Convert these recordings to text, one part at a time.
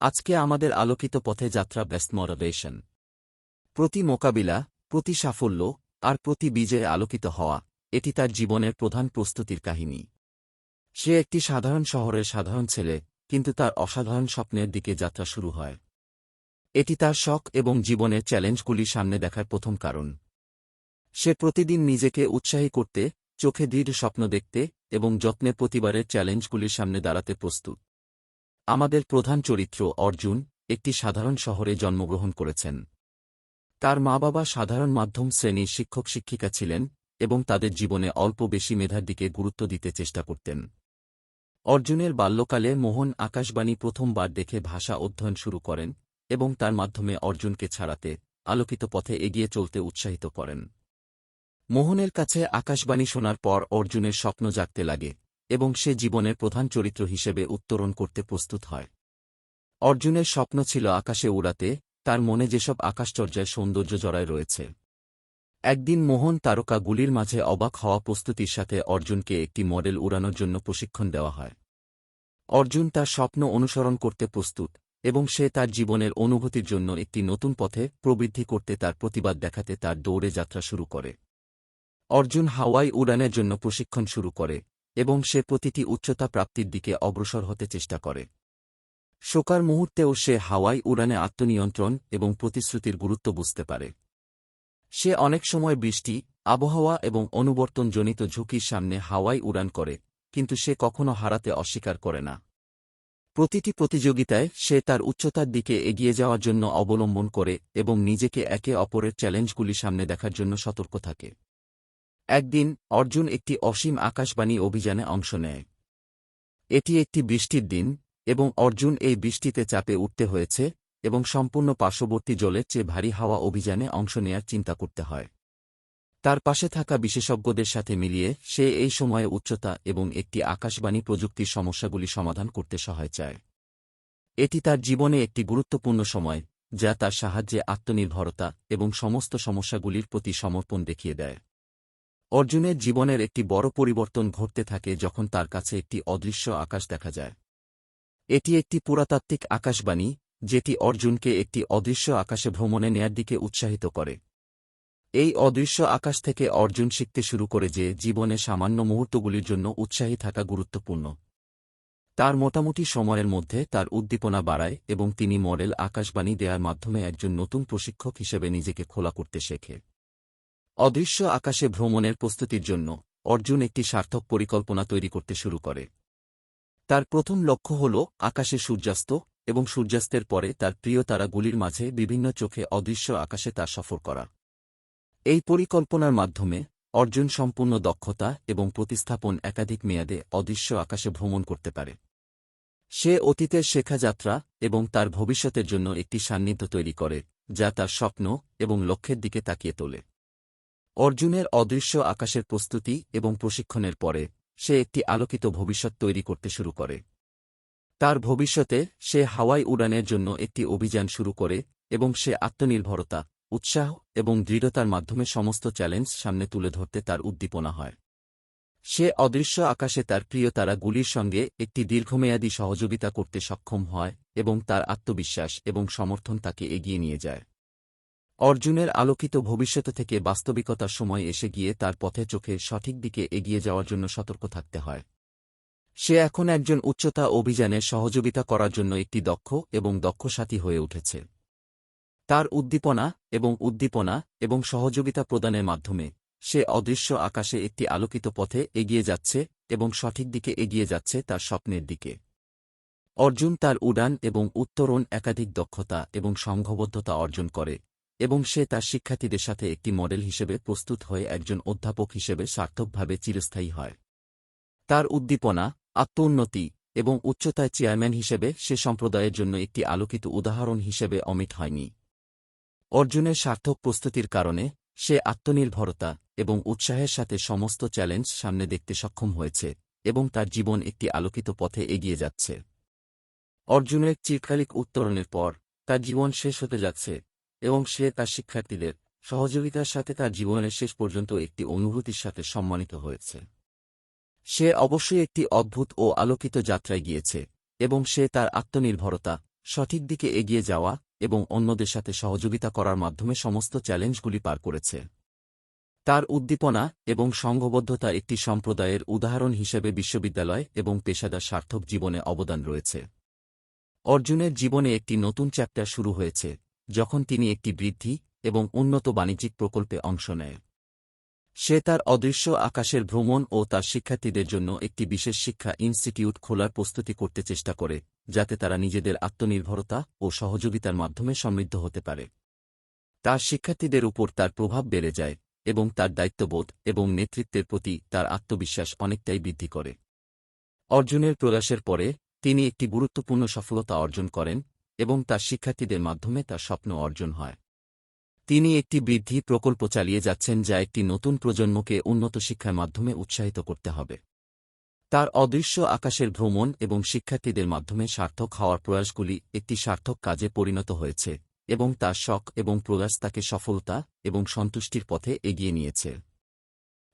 আজকে আমাদের আলোকিত পথে যাত্রা বেস্ট মোটিভেশন প্রতি মোকাবিলা, প্রতি সাফল্য, আর প্রতি বিজয়ে আলোকিত হওয়া, এটি তার জীবনের প্রধান প্রস্তুতির কাহিনী। সে একটি সাধারণ শহরের সাধারণ ছেলে, কিন্তু তার অসাধারণ স্বপ্নের দিকে যাত্রা শুরু হয়। এটি তার শখ এবং জীবনের চ্যালেঞ্জগুলি সামনে দেখার প্রথম কারণ। সে প্রতিদিন নিজেকে উৎসাহী করতে, চোখে দৃঢ় স্বপ্ন দেখতে এবং যত্নে প্রতিবারের চ্যালেঞ্জগুলির সামনে দাঁড়াতে প্রস্তুত। আমাদের প্রধান চরিত্র অর্জুন, একটি সাধারণ শহরে জন্মগ্রহণ করেছেন। তার মা বাবা সাধারণ মাধ্যম শ্রেণির শিক্ষক শিক্ষিকা ছিলেন এবং তাদের জীবনে অল্প বেশি মেধার দিকে গুরুত্ব দিতে চেষ্টা করতেন। অর্জুনের বাল্যকালে মোহন আকাশবাণী প্রথমবার দেখে ভাষা অধ্যয়ন শুরু করেন এবং তার মাধ্যমে অর্জুনকে ছাড়াতে আলোকিত পথে এগিয়ে চলতে উৎসাহিত করেন। মোহনের কাছে আকাশবাণী শোনার পর অর্জুনের স্বপ্ন জাগতে লাগে। এবং সে জীবনের প্রধান চরিত্র হিসেবে উত্তরণ করতে প্রস্তুত হয়। অর্জুনের স্বপ্ন ছিল আকাশে উড়াতে, তার মনে যেসব আকাশচর্যায় সৌন্দর্য জড়ায় রয়েছে। একদিন মোহন তারকা গুলির মাঝে অবাক হওয়া প্রস্তুতির সাথে অর্জুনকে একটি মডেল উড়ানোর জন্য প্রশিক্ষণ দেওয়া হয়। অর্জুন তার স্বপ্ন অনুসরণ করতে প্রস্তুত, এবং সে তার জীবনের অনুভূতির জন্য একটি নতুন পথে প্রবৃদ্ধি করতে তার প্রতিবাদ দেখাতে তার দৌড়ে যাত্রা শুরু করে। অর্জুন হাওয়াই উড়ানের জন্য প্রশিক্ষণ শুরু করে এবং সে প্রতিটি উচ্চতা প্রাপ্তির দিকে অগ্রসর হতে চেষ্টা করে। শোকার মুহূর্তেও সে হাওয়াই উড়ানে আত্মনিয়ন্ত্রণ এবং প্রতিশ্রুতির গুরুত্ব বুঝতে পারে। সে অনেক সময় বৃষ্টি, আবহাওয়া এবং অনুবর্তনজনিত ঝুঁকির সামনে হাওয়াই উড়ান করে, কিন্তু সে কখনো হারাতে অস্বীকার করে না। প্রতিটি প্রতিযোগিতায় সে তার উচ্চতার দিকে এগিয়ে যাওয়ার জন্য অবলম্বন করে এবং নিজেকে একে অপরের চ্যালেঞ্জগুলি সামনে দেখার জন্য সতর্ক থাকে। একদিন অর্জুন একটি অসীম আকাশবাণী অভিযানে অংশ নেয়। এটি একটি বৃষ্টির দিন এবং অর্জুন এই বৃষ্টিতে চাপে উঠতে হয়েছে এবং সম্পূর্ণ পার্শ্ববর্তী জলের চেয়ে ভারী হাওয়া অভিযানে অংশ নেয়ার চিন্তা করতে হয়। তার পাশে থাকা বিশেষজ্ঞদের সাথে মিলিয়ে সে এই সময়ে উচ্চতা এবং একটি আকাশবাণী প্রযুক্তির সমস্যাগুলি সমাধান করতে সহায় চায়। এটি তার জীবনে একটি গুরুত্বপূর্ণ সময়, যা তার সাহায্যে আত্মনির্ভরতা এবং সমস্ত সমস্যাগুলির প্রতি সমর্পণ দেখিয়ে দেয়। অর্জুনের জীবনের একটি বড় পরিবর্তন ঘটতে থাকে যখন তার কাছে একটি অদৃশ্য আকাশ দেখা যায়। এটি একটি পুরাতাত্ত্বিক আকাশবাণী, যেটি অর্জুনকে একটি অদৃশ্য আকাশে ভ্রমণে নেয়ার দিকে উৎসাহিত করে। এই অদৃশ্য আকাশ থেকে অর্জুন শিখতে শুরু করে যে জীবনে সামান্য মুহূর্তগুলির জন্য উৎসাহী থাকা গুরুত্বপূর্ণ। তার মোটামুটি সময়ের মধ্যে তার উদ্দীপনা বাড়ায় এবং তিনি মডেল আকাশবাণী দেওয়ার মাধ্যমে একজন নতুন প্রশিক্ষক হিসেবে নিজেকে খোলা করতে শেখে। অদৃশ্য আকাশে ভ্রমণের প্রস্তুতির জন্য অর্জুন একটি সার্থক পরিকল্পনা তৈরি করতে শুরু করে। তার প্রথম লক্ষ্য হল আকাশে সূর্যাস্ত এবং সূর্যাস্তের পরে তার প্রিয় তারাগুলির মাঝে বিভিন্ন চোখে অদৃশ্য আকাশে তা সফর করা। এই পরিকল্পনার মাধ্যমে অর্জুন সম্পূর্ণ দক্ষতা এবং প্রতিস্থাপন একাধিক মেয়াদে অদৃশ্য আকাশে ভ্রমণ করতে পারে। সে অতীতের শেখা যাত্রা এবং তার ভবিষ্যতের জন্য একটি সান্নিধ্য তৈরি করে, যা তার স্বপ্ন এবং লক্ষ্যের দিকে তাকিয়ে তোলে। অর্জুনের অদৃশ্য আকাশের প্রস্তুতি এবং প্রশিক্ষণের পরে, সে একটি আলোকিত ভবিষ্যৎ তৈরি করতে শুরু করে। তার ভবিষ্যতে, সে হাওয়াই উড়ানের জন্য একটি অভিযান শুরু করে এবং সে আত্মনির্ভরতা, উৎসাহ এবং দৃঢ়তার মাধ্যমে সমস্ত চ্যালেঞ্জ সামনে তুলে ধরতে তার উদ্দীপনা হয়। সে অদৃশ্য আকাশে তার প্রিয় তারাগুলির সঙ্গে একটি দীর্ঘমেয়াদী সহযোগিতা করতে সক্ষম হয় এবং তার আত্মবিশ্বাস এবং সমর্থন তাকে এগিয়ে নিয়ে যায়। অর্জুনের আলোকিত ভবিষ্যৎ থেকে বাস্তবিকতার সময় এসে গিয়ে তার পথে চোখে সঠিক দিকে এগিয়ে যাওয়ার জন্য সতর্ক থাকতে হয়। সে এখন একজন উচ্চতা অভিযানে সহযোগিতা করার জন্য একটি দক্ষ এবং দক্ষ সাথী হয়ে উঠেছে। তার উদ্দীপনা এবং উদ্দীপনা এবং সহযোগিতা প্রদানের মাধ্যমে সে অদৃশ্য আকাশে একটি আলোকিত পথে এগিয়ে যাচ্ছে এবং সঠিক দিকে এগিয়ে যাচ্ছে তার স্বপ্নের দিকে। অর্জুন তার উড়ান এবং উত্তরণ একাধিক দক্ষতা এবং সংঘবদ্ধতা অর্জন করে। এবং সে তার শিক্ষার্থীদের সাথে একটি মডেল হিসেবে প্রস্তুত হয়ে একজন অধ্যাপক হিসেবে সার্থকভাবে চিরস্থায়ী হয়। তার উদ্দীপনা, আত্মোন্নতি এবং উচ্চতায় চেয়ারম্যান হিসেবে সে সম্প্রদায়ের জন্য একটি আলোকিত উদাহরণ হিসেবে অমিট হয়নি। অর্জুনের সার্থক প্রস্তুতির কারণে সে আত্মনির্ভরতা এবং উৎসাহের সাথে সমস্ত চ্যালেঞ্জ সামনে দেখতে সক্ষম হয়েছে এবং তার জীবন একটি আলোকিত পথে এগিয়ে যাচ্ছে। অর্জুনের চিরকালিক উত্তরণের পর তার জীবন শেষ হতে যাচ্ছে এবং সে তার শিক্ষার্থীদের সহযোগিতার সাথে তার জীবনের শেষ পর্যন্ত একটি অনুভূতির সাথে সম্মানিত হয়েছে। সে অবশ্যই একটি অদ্ভুত ও আলোকিত যাত্রায় গিয়েছে এবং সে তার আত্মনির্ভরতা, সঠিক দিকে এগিয়ে যাওয়া এবং অন্যদের সাথে সহযোগিতা করার মাধ্যমে সমস্ত চ্যালেঞ্জগুলি পার করেছে। তার উদ্দীপনা এবং সংঘবদ্ধতা একটি সম্প্রদায়ের উদাহরণ হিসেবে বিশ্ববিদ্যালয় এবং পেশাদার সার্থক জীবনে অবদান রয়েছে। অর্জুনের জীবনে একটি নতুন চ্যাপ্টার শুরু হয়েছে যখন তিনি একটি বৃদ্ধি এবং উন্নত বাণিজ্যিক প্রকল্পে অংশ নেয়। সে তার অদৃশ্য আকাশের ভ্রমণ ও তার শিক্ষার্থীদের জন্য একটি বিশেষ শিক্ষা ইনস্টিটিউট খোলার প্রস্তুতি করতে চেষ্টা করে, যাতে তারা নিজেদের আত্মনির্ভরতা ও সহযোগিতার মাধ্যমে সমৃদ্ধ হতে পারে। তার শিক্ষার্থীদের উপর তার প্রভাব বেড়ে যায় এবং তার দায়িত্ববোধ এবং নেতৃত্বের প্রতি তার আত্মবিশ্বাস অনেকটাই বৃদ্ধি করে। অর্জুনের প্রয়াসের পরে তিনি একটি গুরুত্বপূর্ণ সফলতা অর্জন করেন এবং তার শিক্ষার্থীদের মাধ্যমে তার স্বপ্ন অর্জন হয়। তিনি একটি বৃদ্ধি প্রকল্প চালিয়ে যাচ্ছেন যা একটি নতুন প্রজন্মকে উন্নত শিক্ষার মাধ্যমে উৎসাহিত করতে হবে। তার অদৃশ্য আকাশের ভ্রমণ এবং শিক্ষার্থীদের মাধ্যমে সার্থক হওয়ার প্রয়াসগুলি একটি সার্থক কাজে পরিণত হয়েছে এবং তার শখ এবং প্রয়াস তাকে সফলতা এবং সন্তুষ্টির পথে এগিয়ে নিয়েছে।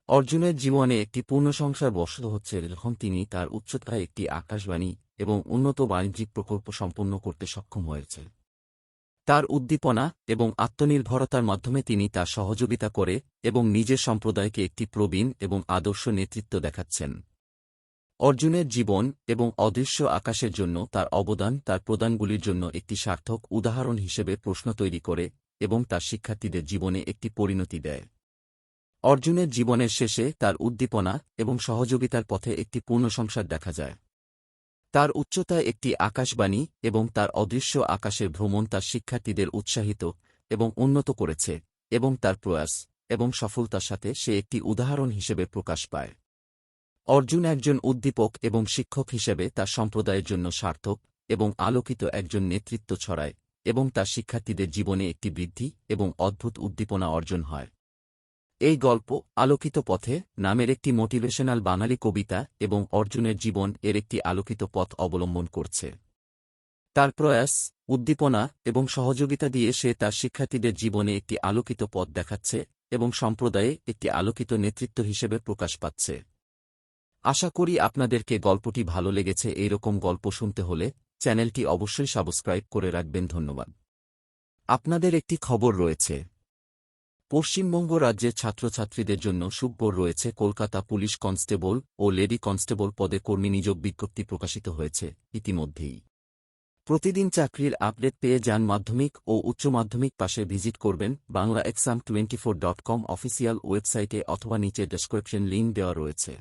অর্জুনের জীবনে একটি পূর্ণ সংসার বসত হচ্ছে, যখন তিনি তার উচ্চতায় একটি আকাশবাণী এবং উন্নত বাণিজ্যিক প্রকল্প সম্পন্ন করতে সক্ষম হয়েছে। তার উদ্দীপনা এবং আত্মনির্ভরতার মাধ্যমে তিনি তার সহযোগিতা করে এবং নিজের সম্প্রদায়কে একটি প্রবীণ এবং আদর্শ নেতৃত্ব দেখাচ্ছেন। অর্জুনের জীবন এবং অদৃশ্য আকাশের জন্য তার অবদান তার প্রদানগুলির জন্য একটি সার্থক উদাহরণ হিসেবে প্রশ্ন তৈরি করে এবং তার শিক্ষার্থীদের জীবনে একটি পরিণতি দেয়। অর্জুনের জীবনের শেষে তার উদ্দীপনা এবং সহযোগিতার পথে একটি পূর্ণ সংসার দেখা যায়। তার উচ্চতায় একটি আকাশবাণী এবং তার অদৃশ্য আকাশের ভ্রমণ তার শিক্ষার্থীদের উৎসাহিত এবং উন্নত করেছে এবং তার প্রয়াস এবং সফলতার সাথে সে একটি উদাহরণ হিসেবে প্রকাশ পায়। অর্জুন একজন উদ্দীপক এবং শিক্ষক হিসেবে তার সম্প্রদায়ের জন্য সার্থক এবং আলোকিত একজন নেতৃত্ব ছড়ায় এবং তার শিক্ষার্থীদের জীবনে একটি বৃদ্ধি এবং অদ্ভুত উদ্দীপনা অর্জন হয়। এই গল্প আলোকিত পথে নামের একটি মোটিভেশনাল বাঙালি কবিতা এবং অর্জুনের জীবন এর একটি আলোকিত পথ অবলম্বন করছে। তার প্রয়াস, উদ্দীপনা এবং সহযোগিতা দিয়ে সে তার শিক্ষার্থীদের জীবনে একটি আলোকিত পথ দেখাচ্ছে এবং সম্প্রদায়ে একটি আলোকিত নেতৃত্ব হিসেবে প্রকাশ পাচ্ছে। আশা করি আপনাদেরকে গল্পটি ভালো লেগেছে। এইরকম গল্প শুনতে হলে চ্যানেলটি অবশ্যই সাবস্ক্রাইব করে রাখবেন। ধন্যবাদ। আপনাদের একটি খবর রয়েছে। পশ্চিমবঙ্গ রাজ্যে ছাত্রছাত্রীদের জন্য সুব্বর রয়েছে, কলকাতা পুলিশ কনস্টেবল ও লেডি কনস্টেবল পদে কর্মী নিযোগ বিজ্ঞপ্তি প্রকাশিত হয়েছে ইতিমধ্যেই। প্রতিদিন চাকরির আপডেট পেয়ে যান মাধ্যমিক ও উচ্চ মাধ্যমিক পাশে ভিজিট করবেন Bangla exam twenty four dot com official ওয়েবসাইটে অথবা নিচে ডেসক্রিপশন লিঙ্ক দেওয়া রয়েছে।